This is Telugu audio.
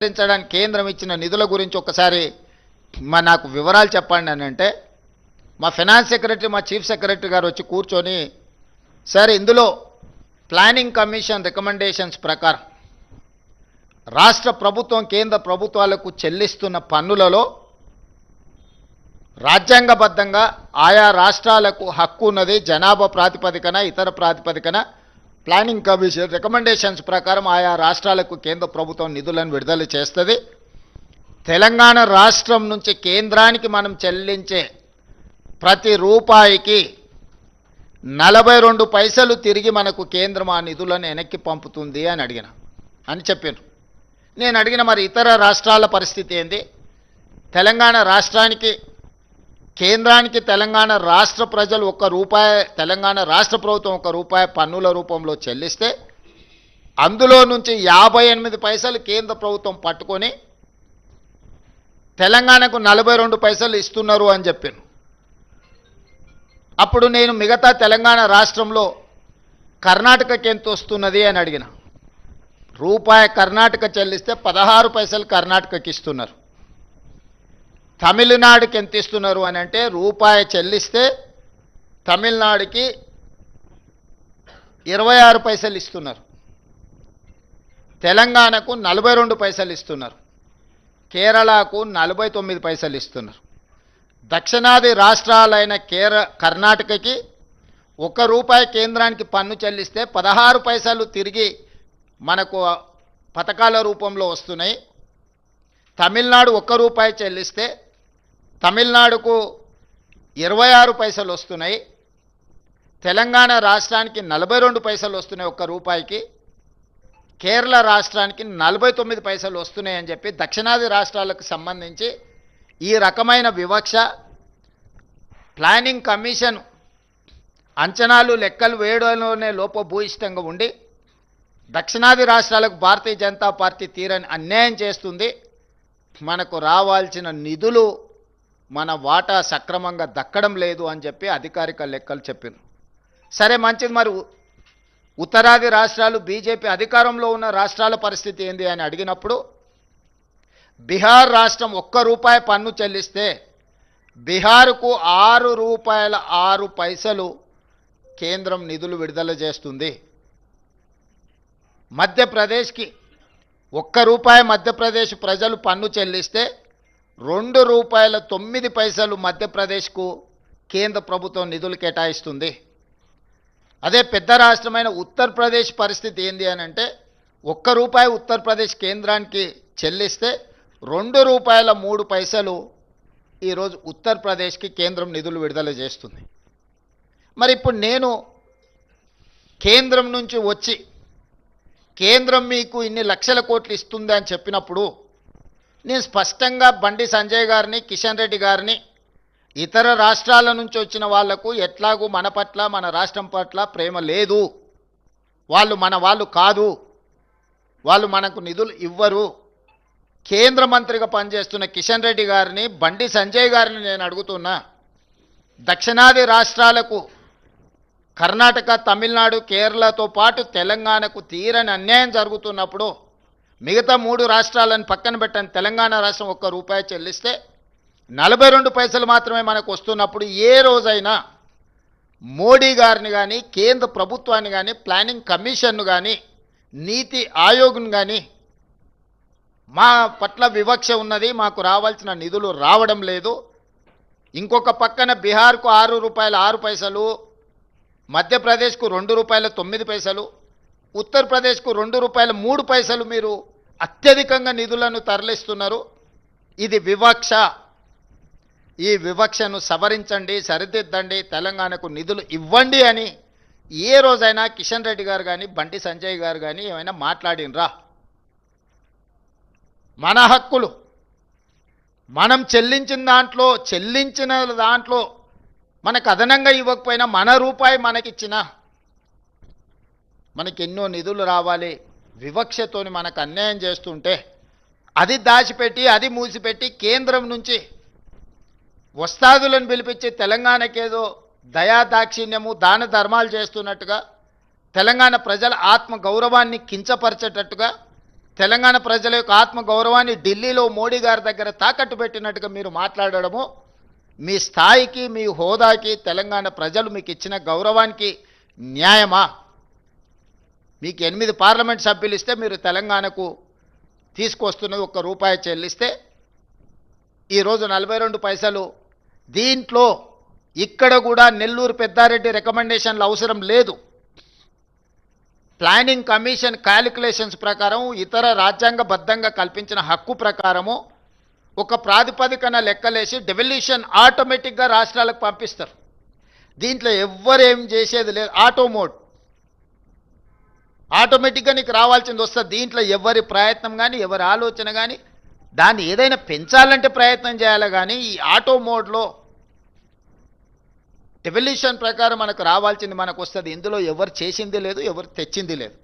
పరిష్కరించడానికి కేంద్రం ఇచ్చిన నిధుల గురించి ఒకసారి మా నాకు వివరాలు చెప్పండి అని అంటే మా ఫైనాన్స్ సెక్రటరీ మా చీఫ్ సెక్రటరీ గారు వచ్చి కూర్చొని సార్ ఇందులో ప్లానింగ్ కమిషన్ రికమెండేషన్స్ ప్రకారం రాష్ట్ర ప్రభుత్వం కేంద్ర ప్రభుత్వాలకు చెల్లిస్తున్న పన్నులలో రాజ్యాంగబద్ధంగా ఆయా రాష్ట్రాలకు హక్కు ఉన్నది జనాభా ప్రాతిపదికన ఇతర ప్రాతిపదికన ప్లానింగ్ కమిషన్ రికమెండేషన్స్ ప్రకారం ఆయా రాష్ట్రాలకు కేంద్ర ప్రభుత్వం నిధులను విడుదల చేస్తుంది. తెలంగాణ రాష్ట్రం నుంచి కేంద్రానికి మనం చెల్లించే ప్రతి రూపాయికి నలభై రెండు పైసలు తిరిగి మనకు కేంద్రం ఆ నిధులను వెనక్కి పంపుతుంది అని అడిగిన. అని చెప్పాను నేను అడిగిన మరి ఇతర రాష్ట్రాల పరిస్థితి ఏంది? తెలంగాణ రాష్ట్రానికి కేంద్రానికి తెలంగాణ రాష్ట్ర ప్రజలు ఒక్క రూపాయి తెలంగాణ రాష్ట్ర ప్రభుత్వం ఒక రూపాయి పన్నుల రూపంలో చెల్లిస్తే అందులో నుంచి యాభై ఎనిమిది పైసలు కేంద్ర ప్రభుత్వం పట్టుకొని తెలంగాణకు నలభై రెండు పైసలు ఇస్తున్నారు అని చెప్పాను అప్పుడు నేను మిగతా తెలంగాణ రాష్ట్రంలో కర్ణాటకకి ఎంత వస్తున్నది అని అడిగిన. రూపాయి కర్ణాటక చెల్లిస్తే పదహారు పైసలు కర్ణాటకకి ఇస్తున్నారు. తమిళనాడుకి ఎంత ఇస్తున్నారు అని అంటే రూపాయి చెల్లిస్తే తమిళనాడుకి ఇరవై ఆరు పైసలు ఇస్తున్నారు. తెలంగాణకు నలభై రెండు పైసలు ఇస్తున్నారు. కేరళకు నలభై తొమ్మిది పైసలు ఇస్తున్నారు. దక్షిణాది రాష్ట్రాలైన కేర కర్ణాటకకి ఒక రూపాయి కేంద్రానికి పన్ను చెల్లిస్తే పదహారు పైసలు తిరిగి మనకు పథకాల రూపంలో వస్తున్నాయి. తమిళనాడు ఒక్క రూపాయి చెల్లిస్తే తమిళనాడుకు ఇరవై ఆరు పైసలు వస్తున్నాయి. తెలంగాణ రాష్ట్రానికి నలభై రెండు పైసలు వస్తున్నాయి ఒక్క రూపాయికి. కేరళ రాష్ట్రానికి నలభై తొమ్మిది పైసలు వస్తున్నాయని చెప్పి దక్షిణాది రాష్ట్రాలకు సంబంధించి ఈ రకమైన వివక్ష ప్లానింగ్ కమిషన్ అంచనాలు లెక్కలు వేయడంలోనే లోపభూయిష్టంగా ఉండి దక్షిణాది రాష్ట్రాలకు భారతీయ జనతా పార్టీ తీరని అన్యాయం చేస్తుంది. మనకు రావాల్సిన నిధులు మన వాటా సక్రమంగా దక్కడం లేదు అని చెప్పి అధికారిక లెక్కలు చెప్పారు సరే మంచిది మరి. ఉత్తరాది రాష్ట్రాలు బీజేపీ అధికారంలో ఉన్న రాష్ట్రాల పరిస్థితి ఏంది అని అడిగినప్పుడు బీహార్ రాష్ట్రం ఒక్క రూపాయి పన్ను చెల్లిస్తే బీహార్కు ఆరు రూపాయల ఆరు పైసలు కేంద్రం నిధులు విడుదల చేస్తుంది. మధ్యప్రదేశ్కి ఒక్క రూపాయి మధ్యప్రదేశ్ ప్రజలు పన్ను చెల్లిస్తే రెండు రూపాయల తొమ్మిది పైసలు మధ్యప్రదేశ్కు కేంద్ర ప్రభుత్వం నిధులు కేటాయిస్తుంది. అదే పెద్ద రాష్ట్రమైన ఉత్తరప్రదేశ్ పరిస్థితి ఏంది అని అంటే ఒక్క రూపాయి ఉత్తరప్రదేశ్ కేంద్రానికి చెల్లిస్తే రెండు రూపాయల మూడు పైసలు ఈరోజు ఉత్తరప్రదేశ్కి కేంద్రం నిధులు విడుదల చేస్తుంది. మరి ఇప్పుడు నేను కేంద్రం నుంచి వచ్చి కేంద్రం మీకు ఇన్ని లక్షల కోట్లు ఇస్తుంది అని చెప్పినప్పుడు నేను స్పష్టంగా బండి సంజయ్ గారిని కిషన్ రెడ్డి గారిని ఇతర రాష్ట్రాల నుంచి వచ్చిన వాళ్ళకు ఎట్లాగూ మన పట్ల మన రాష్ట్రం పట్ల ప్రేమ లేదు. వాళ్ళు మన వాళ్ళు కాదు. వాళ్ళు మనకు నిధులు ఇవ్వరు. కేంద్ర మంత్రిగా పనిచేస్తున్న కిషన్ రెడ్డి గారిని బండి సంజయ్ గారిని నేను అడుగుతున్నా. దక్షిణాది రాష్ట్రాలకు కర్ణాటక తమిళనాడు కేరళతో పాటు తెలంగాణకు తీరని అన్యాయం జరుగుతున్నప్పుడు మిగతా మూడు రాష్ట్రాలను పక్కన పెట్టని తెలంగాణ రాష్ట్రం ఒక్క రూపాయి చెల్లిస్తే నలభై రెండు పైసలు మాత్రమే మనకు వస్తున్నప్పుడు ఏ రోజైనా మోడీ గారిని కానీ కేంద్ర ప్రభుత్వాన్ని కానీ ప్లానింగ్ కమిషన్ను కానీ నీతి ఆయోగ్ను కానీ మా పట్ల వివక్ష ఉన్నది మాకు రావాల్సిన నిధులు రావడం లేదు. ఇంకొక పక్కన బీహార్కు ఆరు రూపాయల ఆరు పైసలు మధ్యప్రదేశ్కు రెండు రూపాయల తొమ్మిది పైసలు ఉత్తరప్రదేశ్కు రెండు రూపాయల మూడు పైసలు మీరు అత్యధికంగా నిధులను తరలిస్తున్నారు. ఇది వివక్ష. ఈ వివక్షను సవరించండి సరిదిద్దండి తెలంగాణకు నిధులు ఇవ్వండి అని ఏ రోజైనా కిషన్ రెడ్డి గారు కానీ బండి సంజయ్ గారు కానీ ఏమైనా మాట్లాడినరా? మన హక్కులు. మనం చెల్లించిన దాంట్లో చెల్లించిన దాంట్లో మనకు అదనంగా ఇవ్వకపోయినా మన రూపాయి మనకిచ్చిన మనకి ఎన్నో నిధులు రావాలి. వివక్షతోని మనకు అన్యాయం చేస్తుంటే అది దాచిపెట్టి అది మూసిపెట్టి కేంద్రం నుంచి వస్తాదులను పిలిపించి తెలంగాణకేదో దయా దాక్షిణ్యము దాన ధర్మాలు చేస్తున్నట్టుగా తెలంగాణ ప్రజల ఆత్మ గౌరవాన్ని కించపరిచేటట్టుగా తెలంగాణ ప్రజల యొక్క ఆత్మ గౌరవాన్ని ఢిల్లీలో మోడీ గారి దగ్గర తాకట్టు పెట్టినట్టుగా మీరు మాట్లాడడము మీ స్థాయికి మీ హోదాకి తెలంగాణ ప్రజలు మీకు ఇచ్చిన గౌరవానికి న్యాయమా? మీకు ఎనిమిది పార్లమెంట్ సభ్యులు ఇస్తే మీరు తెలంగాణకు తీసుకొస్తున్నది ఒక్క రూపాయి చెల్లిస్తే ఈరోజు నలభై రెండు పైసలు. దీంట్లో ఇక్కడ కూడా నెల్లూరు పెద్దారెడ్డి రికమెండేషన్లు అవసరం లేదు. ప్లానింగ్ కమిషన్ క్యాలిక్యులేషన్స్ ప్రకారం ఇతర రాజ్యాంగబద్ధంగా కల్పించిన హక్కు ప్రకారము ఒక ప్రాతిపదికన లెక్కలేసి డెవల్యూషన్ ఆటోమేటిక్గా రాష్ట్రాలకు పంపిస్తారు. దీంట్లో ఎవ్వరేం చేసేది లేదు. ఆటోమోడ్ ఆటోమేటిక్గా నీకు రావాల్సింది వస్తుంది. దీంట్లో ఎవరి ప్రయత్నం కానీ ఎవరి ఆలోచన కానీ దాన్ని ఏదైనా పెంచాలంటే ప్రయత్నం చేయాలి కానీ ఈ ఆటో మోడ్లో డెవల్యూషన్ ప్రకారం మనకు రావాల్సింది మనకు వస్తుంది. ఇందులో ఎవరు చేసింది లేదు ఎవరు తెచ్చింది లేదు.